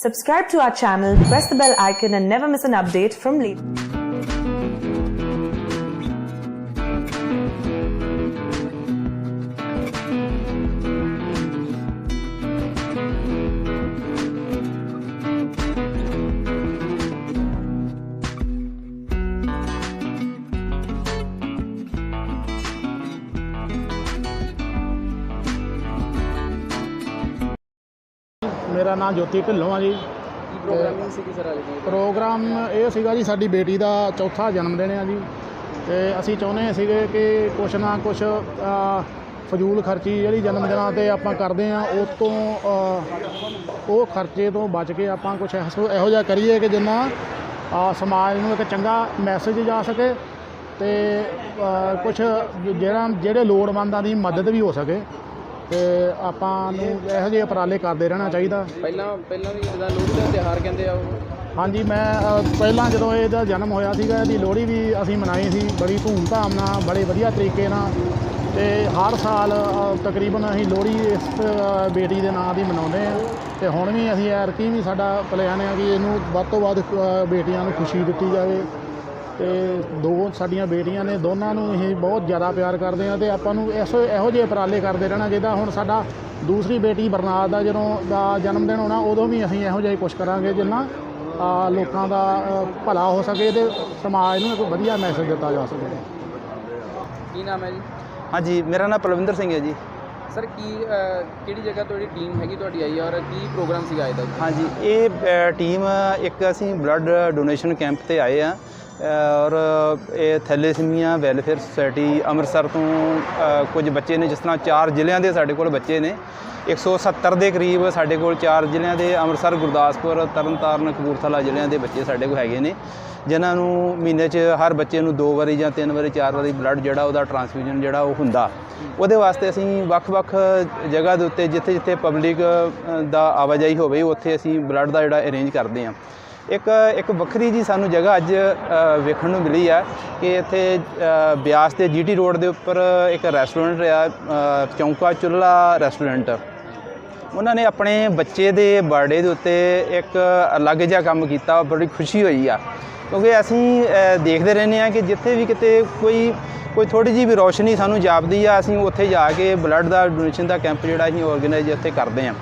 Subscribe to our channel, press the bell icon, and never miss an update from Lead. ਮੇਰਾ ਨਾਮ ਜੋਤੀ ਢਿੱਲੋਂ ਆ ਜੀ। ਕੀ programming ਸੀ sir ਅੱਜ ਦੀ? Programme ਇਹ ਸੀਗਾ ਜੀ ਸਾਡੀ ਬੇਟੀ ਦਾ ਚੌਥਾ ਜਨਮ ਦਿਨ ਆ ਜੀ। ਤੇ ਅਸੀਂ ਚਾਹੁੰਦੇ ਸੀਗੇ ਕਿ ਕੁਛ ਨਾ ਕੁਛ ਫਜ਼ੂਲ ਖਰਚੀ ਜਿਹੜੀ ਜਨਮ ਦਿਨਾਂ ਤੇ ਆਪਾਂ ਕਰਦੇ ਆ ਉਹ ਤੋਂ ਉਹ ਖਰਚੇ ਤੋਂ ਬਚ ਕੇ ਆਪਾਂ ਕੁਛ ਇਹੋ ਜਿਹਾ ਕਰੀਏ ਕਿ ਜਿੰਨਾ ਸਮਾਜ ਨੂੰ ਇੱਕ ਚੰਗਾ ਮੈਸੇਜ ਜਾ ਸਕੇ ਤੇ ਕੁਛ ਜਿਹੜਾ ਜਿਹੜੇ ਲੋੜਵੰਦਾਂ ਦੀ ਮਦਦ ਵੀ ਹੋ ਸਕੇ। ਤੇ ਆਪਾਂ ਨੂੰ ਇਹੋ ਜਿਹੇ ਉਪਰਾਲੇ ਕਰਦੇ ਰਹਿਣਾ ਚਾਹੀਦਾ। ਪਹਿਲਾਂ ਪਹਿਲਾਂ ਵੀ ਜਿੱਦਾਂ ਲੋਹੜੀ ਦਾ ਤਿਉਹਾਰ ਕਹਿੰਦੇ ਆ ਉਹ। ਹਾਂਜੀ ਮੈਂ ਅ, ਪਹਿਲਾਂ ਜਦੋਂ ਇਹਦਾ ਜਨਮ ਹੋਇਆ ਸੀਗਾ ਇਹਦੀ ਲੋਹੜੀ ਵੀ ਅਸੀਂ ਮਨਾਈ ਸੀ। ਬੜੀ ਧੂਮ-ਧਾਮ ਨਾਲ ਬੜੇ ਵਧੀਆ ਤਰੀਕੇ ਨਾਲ। ਤੇ ਹਰ ਸਾਲ ਅ, ਤਕਰੀਬਨ ਅਸੀਂ ਲੋਹੜੀ ਇਸ ਅ, ਬੇਟੀ ਦੇ ਨਾਂ ਦੀ ਮਨਾਉਂਦੇ ਆ ਤੇ ਹੁਣ ਵੀ ਅਸੀਂ ਐਰਕੀ ਵੀ ਸਾਡਾ ਪਲਾਨ ਹੈ ਕਿ ਇਹਨੂੰ ਵੱਧ ਤੋਂ ਵੱਧ ਅ, ਬੇਟੀਆਂ ਨੂੰ ਖੁਸ਼ੀ ਦਿੱਤੀ ਜਾਵੇ। ਤੇ ਦੋ ਸਾਡੀਆਂ ਬੇਟੀਆਂ ਨੇ ਦੋਨਾਂ ਨੂੰ ਅਸੀਂ ਬਹੁਤ ਜ਼ਿਆਦਾ ਪਿਆਰ ਕਰਦੇ ਆ ਤੇ ਆਪਾਂ ਨੂੰ ਇਸ ਇਹੋ ਜਿਹੇ ਉਪਰਾਲੇ ਕਰਦੇ ਰਹਿਣਾ ਚਾਹੀਦਾ। ਹੁਣ ਸਾਡਾ ਦੂਸਰੀ ਬੇਟੀ ਬਰਨਾਲ ਦਾ ਜਦੋਂ ਦਾ ਜਨਮ ਦਿਨ ਹੋਣਾ ਉਦੋਂ ਵੀ ਅਸੀਂ ਇਹੋ ਜਿਹਾ ਹੀ ਕੁਝ ਕਰਾਂਗੇ ਜਿੰਨਾ ਲੋਕਾਂ ਦਾ ਭਲਾ ਹੋ ਸਕੇ ਤੇ ਸਮਾਜ ਨੂੰ ਇੱਕ ਵਧੀਆ ਮੈਸੇਜ ਦਿੱਤਾ ਜਾ ਸਕੇ। ਕੀ ਨਾਮ ਹੈ ਜੀ? ਹਾਂਜੀ ਮੇਰਾ ਨਾਮ ਪਲਵਿੰਦਰ ਸਿੰਘ ਹੈ ਜੀ। ਸਰ ਕੀ ਕਿਹੜੀ ਜਗ੍ਹਾ ਤੁਹਾਡੀ ਟੀਮ ਹੈਗੀ ਤੁਹਾਡੀ ਆਈ ਔਰ ਕੀ ਪ੍ਰੋਗਰਾਮ ਸੀਗਾ ਅੱਜ ਦਾ ਜੀ? ਹਾਂਜੀ ਇਹ ਟੀਮ ਇੱਕ ਅਸੀਂ ਬਲੱਡ ਡੋਨੇਸ਼ਨ ਕੈਂਪ ਤੇ ਆਏ ਆ। ਔਰ ਇਹ ਥੈਲੇਸੀਮੀਆ ਵੈਲਫੇਅਰ ਸੁਸਾਇਟੀ ਅੰਮ੍ਰਿਤਸਰ ਤੋਂ ਕੁਝ ਬੱਚੇ ਨੇ, ਜਿਸ ਤਰ੍ਹਾਂ ਚਾਰ ਜ਼ਿਲ੍ਹਿਆਂ ਦੇ ਸਾਡੇ ਕੋਲ ਬੱਚੇ ਨੇ। 170 ਦੇ ਕਰੀਬ ਸਾਡੇ ਕੋਲ ਚਾਰ ਜ਼ਿਲ੍ਹਿਆਂ ਦੇ, ਅੰਮ੍ਰਿਤਸਰ, ਗੁਰਦਾਸਪੁਰ, ਤਰਨਤਾਰਨ, ਕਪੂਰਥਲਾ ਜ਼ਿਲ੍ਹਿਆਂ ਦੇ ਬੱਚੇ ਸਾਡੇ ਕੋਲ ਹੈਗੇ ਨੇ, ਜਿਨ੍ਹਾਂ ਨੂੰ ਮਹੀਨੇ 'ਚ ਹਰ ਬੱਚੇ ਨੂੰ ਦੋ ਵਾਰੀ ਜਾਂ ਤਿੰਨ ਵਾਰੀ, ਚਾਰ ਵਾਰੀ ਬਲੱਡ ਜਿਹੜਾ ਉਹਦਾ ਟ੍ਰਾਂਸਫਿਊਜ਼ਨ ਜਿਹੜਾ ਉਹ ਹੁੰਦਾ। ਉਹਦੇ ਵਾਸਤੇ ਅਸੀਂ ਵੱਖ-ਵੱਖ ਜਗ੍ਹਾ ਦੇ ਉੱਤੇ, ਜਿੱਥੇ-ਜਿੱਥੇ ਪਬਲਿਕ ਦਾ ਆਵਾਜਾਈ ਹੋਵੇ, ਉੱਥੇ ਅਸੀਂ ਬਲੱਡ ਦਾ ਜਿਹੜਾ ਅਰੇਂਜ ਕਰਦੇ ਹਾਂ। ਇੱਕ ਇੱਕ ਵੱਖਰੀ ਜੀ ਸਾਨੂੰ ਜਗ੍ਹਾ ਅੱਜ ਵੇਖਣ ਨੂੰ ਮਿਲੀ ਆ ਕਿ ਇੱਥੇ ਬਿਆਸ ਦੇ ਜੀਟੀ ਰੋਡ ਦੇ ਉੱਪਰ ਇੱਕ ਰੈਸਟੋਰੈਂਟ ਰਿਹਾ ਚੌਂਕਾ ਚੁੱਲ੍ਹਾ ਰੈਸਟੋਰੈਂਟ। ਉਹਨਾਂ ਨੇ ਆਪਣੇ ਬੱਚੇ ਦੇ ਬਰਥਡੇ ਦੇ ਉੱਤੇ ਇੱਕ ਅਲੱਗ ਜਿਹਾ ਕੰਮ ਕੀਤਾ ਬੜੀ ਖੁਸ਼ੀ ਹੋਈ ਆ। ਕਿਉਂਕਿ ਅਸੀਂ ਦੇਖਦੇ ਰਹਿੰਦੇ ਆ ਕਿ ਜਿੱਥੇ ਵੀ ਕਿਤੇ ਕੋਈ ਕੋਈ ਥੋੜੀ ਜਿਹੀ ਵੀ ਰੋਸ਼ਨੀ ਸਾਨੂੰ ਜਾਪਦੀ ਆ, ਅਸੀਂ ਉੱਥੇ ਜਾ ਕੇ ਬਲੱਡ ਦਾ, ਡੋਨੇਸ਼ਨ ਦਾ ਕੈਂਪ ਜਿਹੜਾ ਅਸੀਂ ਆਰਗੇਨਾਈਜ਼ ਇੱਥੇ ਕਰਦੇ ਆ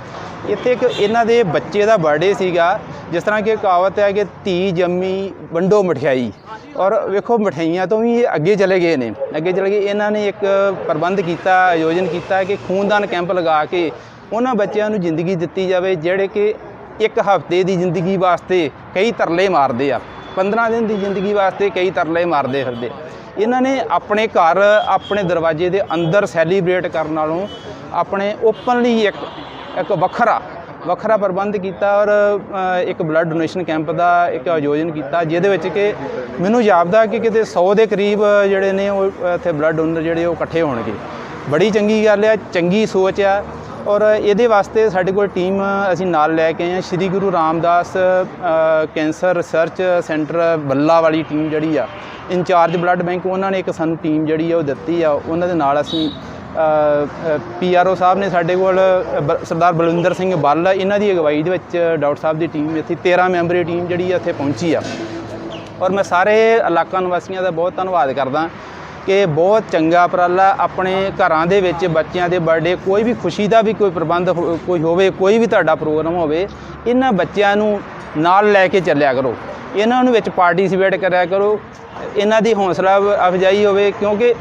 ਇੱਥੇ ਇੱਕ ਇਹਨਾਂ ਦੇ ਬੱਚੇ ਦਾ ਬਰਥਡੇ ਸੀਗਾ ਜਿਸ ਤਰ੍ਹਾਂ ਕਿ ਕਹਾਵਤ ਹੈ ਕਿ ਧੀ ਜੰਮੀ, ਵੰਡੋ ਮਠਿਆਈ। ਔਰ ਵੇਖੋ, ਮਠਿਆਈਆਂ ਤੋਂ ਵੀ ਇਹ ਅੱਗੇ ਚਲੇ ਗਏ ਨੇ। ਅੱਗੇ ਚਲੇ ਗਏ। ਇਹਨਾਂ ਨੇ ਇੱਕ ਪ੍ਰਬੰਧ ਕੀਤਾ, ਆਯੋਜਨ ਕੀਤਾ ਕਿ ਖੂਨਦਾਨ ਕੈਂਪ ਲਗਾ ਕੇ ਉਹਨਾਂ ਬੱਚਿਆਂ ਨੂੰ ਜ਼ਿੰਦਗੀ ਦਿੱਤੀ ਜਾਵੇ, ਜਿਹੜੇ ਕਿ ਇੱਕ ਹਫ਼ਤੇ ਦੀ ਜ਼ਿੰਦਗੀ ਵਾਸਤੇ ਕਈ ਤਰਲੇ ਮਾਰਦੇ ਆ। 15 ਦਿਨ ਦੀ ਜ਼ਿੰਦਗੀ ਵਾਸਤੇ ਕਈ ਤਰਲੇ ਮਾਰਦੇ ਫਿਰਦੇ। ਇਹਨਾਂ ਨੇ ਆਪਣੇ ਘਰ, ਆਪਣੇ ਦਰਵਾਜ਼ੇ ਦੇ ਅੰਦਰ ਸੈਲੀਬ੍ਰੇਟ ਕਰਨ ਨਾਲੋਂ ਆਪਣੇ ਓਪਨਲੀ ਇੱਕ ਇੱਕ ਵੱਖਰਾ ਵੱਖਰਾ ਪ੍ਰਬੰਧ ਕੀਤਾ ਔਰ ਇੱਕ ਬਲੱਡ ਡੋਨੇਸ਼ਨ ਕੈਂਪ ਦਾ ਇੱਕ ਆਯੋਜਨ ਕੀਤਾ, ਜਿਹਦੇ ਵਿੱਚ ਕਿ ਮੈਨੂੰ ਜਾਪਦਾ ਕਿ ਕਿਤੇ 100 ਦੇ ਕਰੀਬ ਜਿਹੜੇ ਨੇ ਉਹ ਇੱਥੇ ਬਲੱਡ ਡੋਨਰ ਜਿਹੜੇ ਉਹ ਇਕੱਠੇ ਹੋਣਗੇ। ਬੜੀ ਚੰਗੀ ਗੱਲ ਆ, ਚੰਗੀ ਸੋਚ ਆ ਔਰ ਇਹਦੇ ਵਾਸਤੇ ਸਾਡੇ ਕੋਲ ਟੀਮ ਅਸੀਂ ਨਾਲ ਲੈ ਕੇ ਆਏ ਹਾਂ Shri Guru Ramdas cancer research centre Balla ਵਾਲੀ ਟੀਮ ਜਿਹੜੀ ਆ ਇੰਚਾਰਜ ਬਲੱਡ ਬੈਂਕ ਉਹਨਾਂ ਨੇ ਇੱਕ ਸਾਨੂੰ ਟੀਮ ਜਿਹੜੀ ਆ ਉਹ ਦਿੱਤੀ ਆ, ਉਹਨਾਂ ਦੇ ਨਾਲ ਅਸੀਂ ਪੀਆਰਓ ਸਾਹਿਬ ਨੇ ਸਾਡੇ ਕੋਲ ਬ- ਸਰਦਾਰ ਬਲਵਿੰਦਰ ਸਿੰਘ ਬੱਲ, ਇਹਨਾਂ ਦੀ ਅਗਵਾਈ ਦੇ ਵਿੱਚ ਡਾਕਟਰ ਸਾਹਿਬ ਦੀ ਟੀਮ ਇੱਥੇ 13 ਮੈਂਬਰੀ ਟੀਮ ਜਿਹੜੀ ਆ ਇੱਥੇ ਪਹੁੰਚੀ ਆ। ਔਰ ਮੈਂ ਸਾਰੇ ਇਲਾਕਾ ਨਿਵਾਸੀਆਂ ਦਾ ਬਹੁਤ ਧੰਨਵਾਦ ਕਰਦਾ ਕਿ ਬਹੁਤ ਚੰਗਾ ਉਪਰਾਲਾ ਆਪਣੇ ਘਰਾਂ ਦੇ ਵਿੱਚ ਬੱਚਿਆਂ ਦੇ ਬਰਥਡੇ ਕੋਈ ਵੀ ਖੁਸ਼ੀ ਦਾ ਵੀ ਕੋਈ ਪ੍ਰਬੰਧ ਹੋ- ਕੋਈ ਹੋਵੇ, ਕੋਈ ਵੀ ਤੁਹਾਡਾ ਪ੍ਰੋਗਰਾਮ ਹੋਵੇ, ਇਹਨਾਂ ਬੱਚਿਆਂ ਨੂੰ ਨਾਲ ਲੈ ਕੇ ਚੱਲਿਆ ਕਰੋ। ਇਹਨਾਂ ਨੂੰ ਵਿੱਚ ਪਾਰਟਿਸਿਪੇਟ ਕਰਿਆ ਕਰੋ। ਇਹਨਾਂ ਦੀ ਹੌਸਲਾ ਅਫਜਾਈ ਹੋਵੇ ਕਿਉਂਕਿ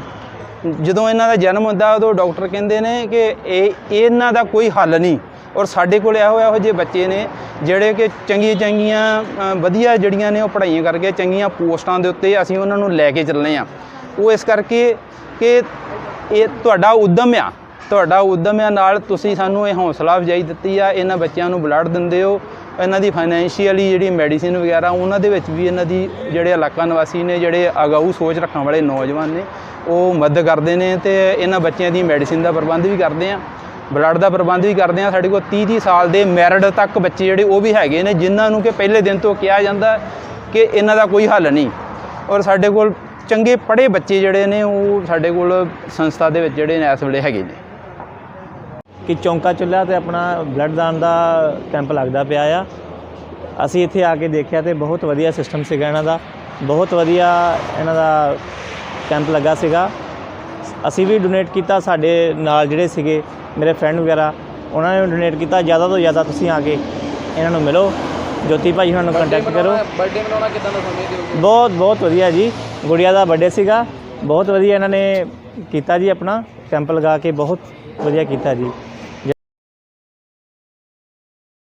ਜਦੋਂ ਇਹਨਾਂ ਦਾ ਜਨਮ ਹੁੰਦਾ, ਉਦੋਂ ਡਾਕਟਰ ਕਹਿੰਦੇ ਨੇ ਕਿ ਇਹ, ਇਹਨਾਂ ਦਾ ਕੋਈ ਹੱਲ ਨਹੀਂ। ਔਰ ਸਾਡੇ ਕੋਲ ਇਹੋ ਇਹੋ ਜਿਹੇ ਬੱਚੇ ਨੇ, ਜਿਹੜੇ ਕਿ ਚੰਗੀਆਂ ਚੰਗੀਆਂ ਵਧੀਆ ਜਿਹੜੀਆਂ ਨੇ, ਉਹ ਪੜ੍ਹਾਈਆਂ ਕਰਕੇ ਚੰਗੀਆਂ ਪੋਸਟਾਂ ਦੇ ਉੱਤੇ ਅਸੀਂ ਉਹਨਾਂ ਨੂੰ ਲੈ ਕੇ ਚੱਲਨੇ ਆ। ਉਹ ਇਸ ਕਰਕੇ ਕਿ ਇਹ ਤੁਹਾਡਾ ਉਦਮ ਆ, ਤੁਹਾਡਾ ਉਦਮ ਆ। ਨਾਲ ਤੁਸੀਂ ਸਾਨੂੰ ਇਹ ਹੌਸਲਾ ਅਫਜਾਈ ਦਿੱਤੀ ਆ, ਇਹਨਾਂ ਬੱਚਿਆਂ ਨੂੰ ਬਲੱਡ ਦਿੰਦੇ ਹੋ। ਇਹਨਾਂ ਦੀ ਫਾਈਨੈਂਸ਼ੀਅਲੀ ਜਿਹੜੀ ਮੈਡੀਸਿਨ ਵਗੈਰਾ, ਉਹਨਾਂ ਦੇ ਵਿੱਚ ਵੀ ਇਹਨਾਂ ਦੀ ਜਿਹੜੇ ਇਲਾਕਾ ਨਿਵਾਸੀ ਨੇ, ਜਿਹੜੇ ਅਗਾਊ ਸੋਚ ਰੱਖਣ ਵਾਲੇ ਨੌਜਵਾਨ ਨੇ ਉਹ ਮਦਦ ਕਰਦੇ ਨੇ ਤੇ ਇਹਨਾਂ ਬੱਚਿਆਂ ਦੀ ਮੈਡੀਸਿਨ ਦਾ ਪ੍ਰਬੰਧ ਵੀ ਕਰਦੇ ਆ ਬਲੱਡ ਦਾ ਪ੍ਰਬੰਧ ਵੀ ਕਰਦੇ ਆ। ਸਾਡੇ ਕੋਲ 30 30 ਸਾਲ ਦੇ ਮੈਰਿਡ ਤੱਕ ਬੱਚੇ ਜਿਹੜੇ ਉਹ ਵੀ ਹੈਗੇ ਨੇ, ਜਿਨ੍ਹਾਂ ਨੂੰ ਕਿ ਪਹਿਲੇ ਦਿਨ ਤੋਂ ਕਿਹਾ ਜਾਂਦਾ ਕਿ ਇਹਨਾਂ ਦਾ ਕੋਈ ਹੱਲ ਨਹੀਂ। ਔਰ ਸਾਡੇ ਕੋਲ ਚੰਗੇ ਪੜ੍ਹੇ ਬੱਚੇ ਜਿਹੜੇ ਨੇ, ਉਹ ਸਾਡੇ ਕੋਲ ਸੰਸਥਾ ਦੇ ਵਿੱਚ ਜਿਹੜੇ ਨੇ ਇਸ ਵੇਲੇ ਹੈਗੇ ਨੇ। ਕਿ ਚੌਂਕਾ ਚੁੱਲ੍ਹਾ ਤੇ ਆਪਣਾ ਬਲੱਡ ਦਾਨ ਦਾ ਕੈਂਪ ਲੱਗਦਾ ਪਿਆ ਆ। ਅਸੀਂ ਇੱਥੇ ਆ ਕੇ ਦੇਖਿਆ ਤੇ ਬਹੁਤ ਵਧੀਆ ਸਿਸਟਮ ਸੀਗਾ ਇਹਨਾਂ ਦਾ। ਬਹੁਤ ਵਧੀਆ ਇਹਨਾਂ ਦਾ ਕੈਂਪ ਲੱਗਾ ਸੀਗਾ। ਅਸੀਂ ਵੀ ਡੋਨੇਟ ਕੀਤਾ ਸਾਡੇ ਨਾਲ ਜਿਹੜੇ ਸੀਗੇ ਮੇਰੇ ਫਰੈਂਡ ਵਗੈਰਾ ਉਹਨਾਂ ਨੇ ਡੋਨੇਟ ਕੀਤਾ। ਜ਼ਿਆਦਾ ਤੋਂ ਜ਼ਿਆਦਾ ਤੁਸੀਂ ਆ ਕੇ ਇਹਨਾਂ ਨੂੰ ਮਿਲੋ। ਜੋਤੀ ਭਾਈ ਉਹਨਾਂ ਨੂੰ ਕੰਟੈਕਟ ਕਰੋ। ਬਰਥਡੇ ਮਨਾਉਣਾ ਕਿਦਾਂ ਦਾ ਸਮਝਦੇ ਹੋ ਬਹੁਤ ਬਹੁਤ ਵਧੀਆ ਜੀ। ਗੁੜੀਆ ਦਾ ਬਰਥਡੇ ਸੀਗਾ। ਬਹੁਤ ਵਧੀਆ ਇਹਨਾਂ ਨੇ ਕੀਤਾ ਜੀ ਆਪਣਾ। ਕੈਂਪ ਲਗਾ ਕੇ ਬਹੁਤ ਵਧੀਆ ਕੀਤਾ ਜੀ।